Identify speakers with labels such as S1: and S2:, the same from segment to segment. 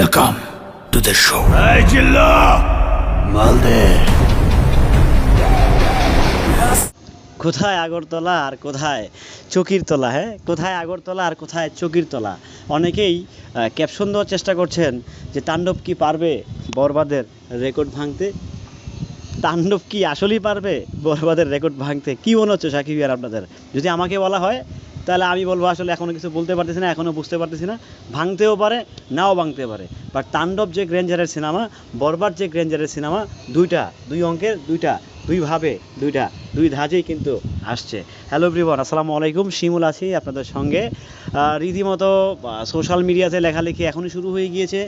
S1: Welcome to the show মালদে।
S2: কোথায় আগরতলা আর কোথায় চকির তলা হ্যাঁ? কোথায় আগরতলা আর কোথায় চকির তলা অনেকেই ক্যাপশন দেওয়ার চেষ্টা করছেন যে তাণ্ডব কি পারবে বরবাদের রেকর্ড ভাঙতে? তাণ্ডব কি আসলেই পারবে বরবাদের রেকর্ড ভাঙতে? কি মনে হচ্ছে সাকিব আর আপনাদের? যদি আমাকে বলা হয় তাহলে আমি বলব আসলে এখনও কিছু বলতে পারতেছি না এখনও বুঝতে পারতেছি না। ভাঙতেও পারে, নাও ভাঙতে পারে। বাট তাণ্ডব যে গ্রেঞ্জারের সিনেমা বরবার যে গ্রেঞ্জারের সিনেমা দুইটা, দুই অঙ্কের দুইটা দুইভাবে দুইটা, দুই ধাজেই কিন্তু আসছে। হ্যালো ব্রিবন আসসালামু আলাইকুম, শিমুল আছি আপনাদের সঙ্গে। রীতিমতো সোশ্যাল মিডিয়াতে লেখালেখি এখনই শুরু হয়ে গিয়েছে।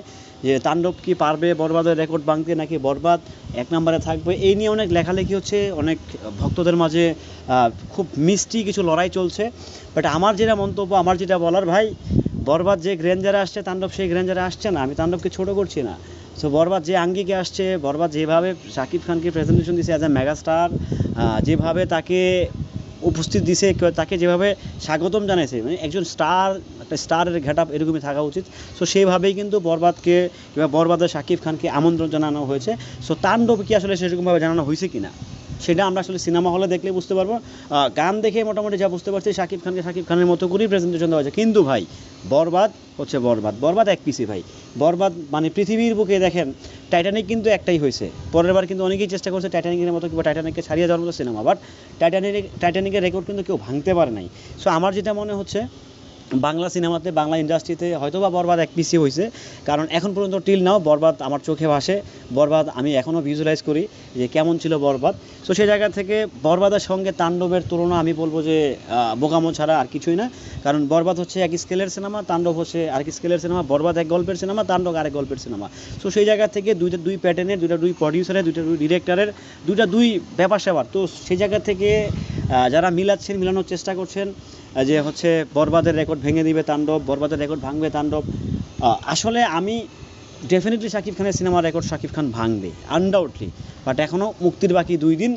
S2: যে তাণ্ডব কি পারবে, বরবাদের রেকর্ড ভাঙতে নাকি বরবাদ? এক নম্বরে থাকবে, এই নিয়ে অনেক লেখালেখি হচ্ছে, অনেক ভক্তদের মাঝে খুব মিষ্টি কিছু লড়াই চলছে। বাট আমার যেটা মন্তব্য, আমার যেটা বলার, ভাই, বরবাদ যে গ্রেঞ্জারে আসছে, তাণ্ডব সেই গ্রেঞ্জারে আসছে না, আমি তাণ্ডবকে ছোট করছি না। সো বরবাদ যে আঙ্গিকে আসছে, বরবাদ যেভাবে শাকিব খানকে প্রেজেন্টেশন দিছে অ্যাজ এ মেগাস্টার যেভাবে তাকে উপস্থিত দিছে, তাকে যেভাবে স্বাগতম জানাইছে মানে একজন স্টার একটা স্টারের ঘেট আপ এরকমই থাকা উচিত। সো সেইভাবেই কিন্তু বরবাদকে কিংবা বরবাদের শাকিব খানকে আমন্ত্রণ জানানো হয়েছে। সো তাণ্ডব কি আসলে সেরকমভাবে জানানো হয়েছে কি না সেটা আমরা আসলে সিনেমা হলে দেখলে বুঝতে পারব। গান দেখে মোটামুটি যা বুঝতে পারছি শাকিব খানকে শাকিব খানের মতো করেই প্রেজেন্টেশন দেওয়া হয়েছে। কিন্তু ভাই, বরবাদ হচ্ছে বরবাদ। বরবাদ এক পিসি ভাই। বরবাদ মানে পৃথিবীর বুকে দেখেন টাইটানিক কিন্তু একটাই হয়েছে। পরের বার কিন্তু অনেকেই চেষ্টা করছে টাইটানিকের মতো কিংবা টাইটানিককে ছাড়িয়ে যাওয়ার মতো সিনেমা বাট টাইটানিক টাইটানিকের রেকর্ড কিন্তু কেউ ভাঙতে পারে নাই। সো আমার যেটা মনে হচ্ছে বাংলা সিনেমাতে, বাংলা ইন্ডাস্ট্রিতে হয়তো বা বরবাদ এক পিসি হয়েছে কারণ এখন পর্যন্ত টিল নাও বরবাদ আমার চোখে ভাসে। বরবাদ আমি এখনও ভিজুয়ালাইজ করি যে কেমন ছিল বরবাদ। সো সেই জায়গা থেকে বরবাদের সঙ্গে তাণ্ডবের তুলনা আমি বলব যে বোকামো ছাড়া আর কিছুই না। কারণ বরবাদ হচ্ছে এক স্কেলের সিনেমা তাণ্ডব হচ্ছে আরেক স্কেলের সিনেমা বরবাদ এক গল্পের সিনেমা তাণ্ডব আরেক গল্পের সিনেমা সো সেই জায়গা থেকে দুইটা দুই প্যাটার্নের দুইটা দুই প্রডিউসারের দুইটা দুই ডিরেক্টরের দুইটা দুই ব্যাপার স্যাপার তো সেই জায়গা থেকে যারা মিলাচ্ছেন, মিলানোর চেষ্টা করছেন যে হচ্ছে বরবাদের রেকর্ড ভেঙে দিবে তাণ্ডব, বরবাদের রেকর্ড ভাঙবে তাণ্ডব। আসলে আমি ডেফিনেটলি শাকিব খানের সিনেমার রেকর্ড শাকিব খান ভাঙবে আনডাউটলি বাট এখনও মুক্তির বাকি দুই দিন।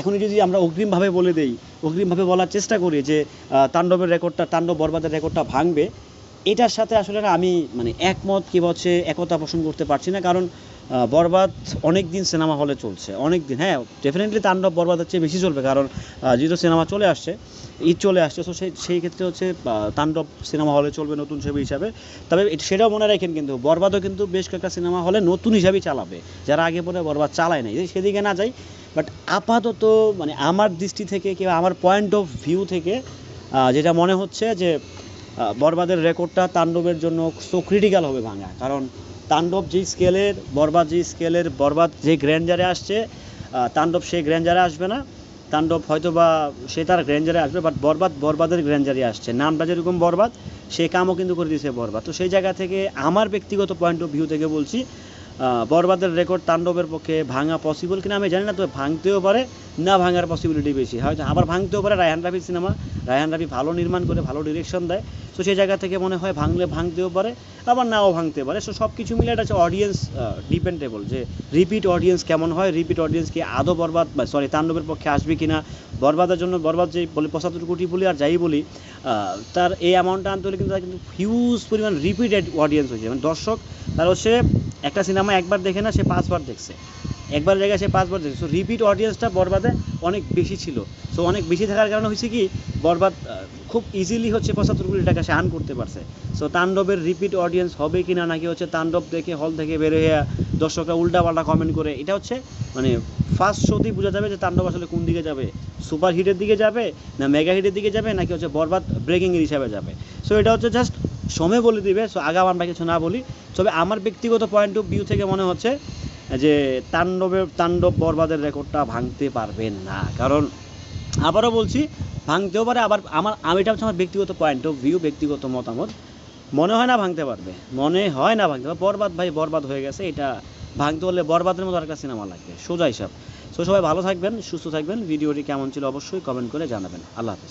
S2: এখনই যদি আমরা অগ্রিমভাবে বলে দেই, অগ্রিমভাবে বলার চেষ্টা করি যে তাণ্ডবের রেকর্ডটা তাণ্ডব বরবাদের রেকর্ডটা ভাঙবে, এটার সাথে আসলে আমি মানে একমত কি হচ্ছে একতা পোষণ করতে পারছি না। কারণ বরবাদ অনেক দিন সিনেমা হলে চলছে। অনেক দিন হ্যাঁ ডেফিনেটলি তাণ্ডব বরবাদের চেয়ে বেশি চলবে, কারণ যেহেতু সিনেমা চলে আসছে, ঈদ চলে আসছে, তো সেই সেই ক্ষেত্রে হচ্ছে তাণ্ডব সিনেমা হলে চলবে নতুন ছবি হিসাবে। তবে সেটাও মনে রাখেন কিন্তু, বরবাদও কিন্তু বেশ কয়েকটা সিনেমা হলে নতুন হিসাবেই চালাবে, যারা আগে পরে বরবাদ চালায় নাই। সেদিকে না যাই বাট আপাতত মানে আমার দৃষ্টি থেকে কিংবা আমার পয়েন্ট অফ ভিউ থেকে যেটা মনে হচ্ছে যে বরবাদের রেকর্ডটা তাণ্ডবের জন্য সো ক্রিটিক্যাল হবে ভাঙা। কারণ তাণ্ডব যে স্কেলের, বরবাদ যে স্কেলের, বরবাদ যে গ্র্যান্ডারে আসছে তাণ্ডব সেই গ্র্যান্ডারে আসবে না। তাণ্ডব হয়তো বা সে তার গ্র্যান্ডারে আসবে বাট বরবাদ বরবাদের গ্র্যান্ডারে আসছে। নামটা যেরকম বরবাদ, সে কামও কিন্তু করে দিয়েছে বরবাদ। তো সেই জায়গা থেকে আমার ব্যক্তিগত পয়েন্ট অফ ভিউ থেকে বলছি বরবাদের রেকর্ড তাণ্ডবের পক্ষে ভাঙা পসিবল কিনা আমি জানি না, তবে ভাঙতেও পারে, না ভাঙার পসিবিলিটি বেশি। হয়তো আবার ভাঙতেও পারে, রায়হান রাফির সিনেমা রায়হান রাফি ভালো নির্মাণ করে, ভালো ডিরেকশন দেয়। তো সেই জায়গা থেকে মনে হয় ভাঙলে ভাঙতেও পারে, আবার নাও ভাঙতে পারে। সো সব কিছু মিলে এটা হচ্ছে অডিয়েন্স ডিপেন্ডেবল যে রিপিট অডিয়েন্স কেমন হয় রিপিট অডিয়েন্স কি আদৌ বরবাদ সরি তাণ্ডবের পক্ষে আসবে কি না বরবাদের জন্য বরবাদ যে বলি পঁচাত্তর কোটি বলি আর যাই বলি তার এই অ্যামাউন্টটা আনতে হলে কিন্তু তার কিন্তু হিউজ পরিমাণ রিপিটেড অডিয়েন্স হয়েছে মানে দর্শক, তার হচ্ছে একটা সিনেমা একবার দেখে না, সে পাঁচবার দেখছে। একবার জায়গায় সে পাঁচবার দেখছে সো রিপিট অডিয়েন্সটা বরবাদে অনেক বেশি ছিল। সো অনেক বেশি থাকার কারণে হয়েছে কি, বরবাদ খুব ইজিলি হচ্ছে পঁচাত্তর কোটি টাকা সে আর্ন করতে পারছে। সো তাণ্ডবের রিপিট অডিয়েন্স হবে কি না নাকি হচ্ছে তাণ্ডব দেখে হল থেকে বের হয়ে দর্শকরা উল্টাপাল্টা কমেন্ট করে, এটা হচ্ছে মানে ফার্স্ট শোতেই বোঝা যাবে যে তাণ্ডব আসলে কোন দিকে যাবে। সুপার হিটের দিকে যাবে, না মেগা হিটের দিকে যাবে, নাকি হচ্ছে বরবাদ ব্রেকিংয়ের হিসাবে যাবে। সো এটা হচ্ছে জাস্ট সময় বলে দিবে। সো আগাম আমরা কিছু না বলি। তবে আমার ব্যক্তিগত পয়েন্ট অফ ভিউ থেকে মনে হচ্ছে যে তাণ্ডবের তাণ্ডব বরবাদের রেকর্ডটা ভাঙতে পারবেন না। কারণ আবারও বলছি, ভাঙতেও পারে, আবার আমার, আমি এটা হচ্ছে আমার ব্যক্তিগত পয়েন্ট অফ ভিউ ব্যক্তিগত মতামত। মনে হয় না ভাঙতে পারবে। মনে হয় না ভাঙতে পারবে। বরবাদ ভাই, বরবাদ হয়ে গেছে, এটা ভাঙতে হলে বরবাদের মতো একটা সিনেমা লাগবে। সোজা হিসাব। সো সবাই ভালো থাকবেন, সুস্থ থাকবেন। ভিডিওটি কেমন ছিল অবশ্যই কমেন্ট করে জানাবেন। আল্লাহ হাফিজ।